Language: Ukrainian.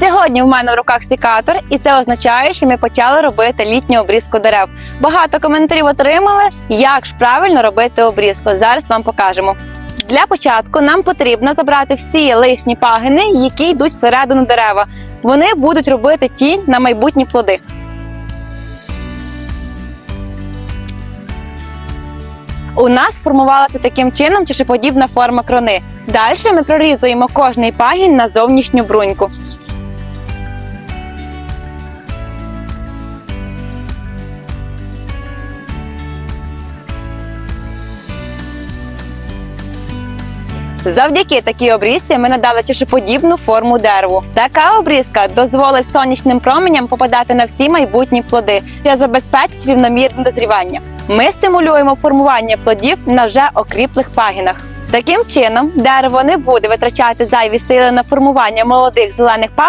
Сьогодні в мене в руках сікатор, і це означає, що ми почали робити літню обрізку дерев. Багато коментарів отримали, як ж правильно робити обрізку. Зараз вам покажемо. Для початку нам потрібно забрати всі лишні пагини, які йдуть всередину дерева. Вони будуть робити тінь на майбутні плоди. У нас сформувалася таким чином чашеподібна форма крони. Далі ми прорізуємо кожний пагін на зовнішню бруньку. Завдяки такій обрізці ми надали чашеподібну форму дереву. Така обрізка дозволить сонячним променям попадати на всі майбутні плоди, що забезпечить рівномірне дозрівання. Ми стимулюємо формування плодів на вже окріплих пагінах. Таким чином, дерево не буде витрачати зайві сили на формування молодих зелених пагонів,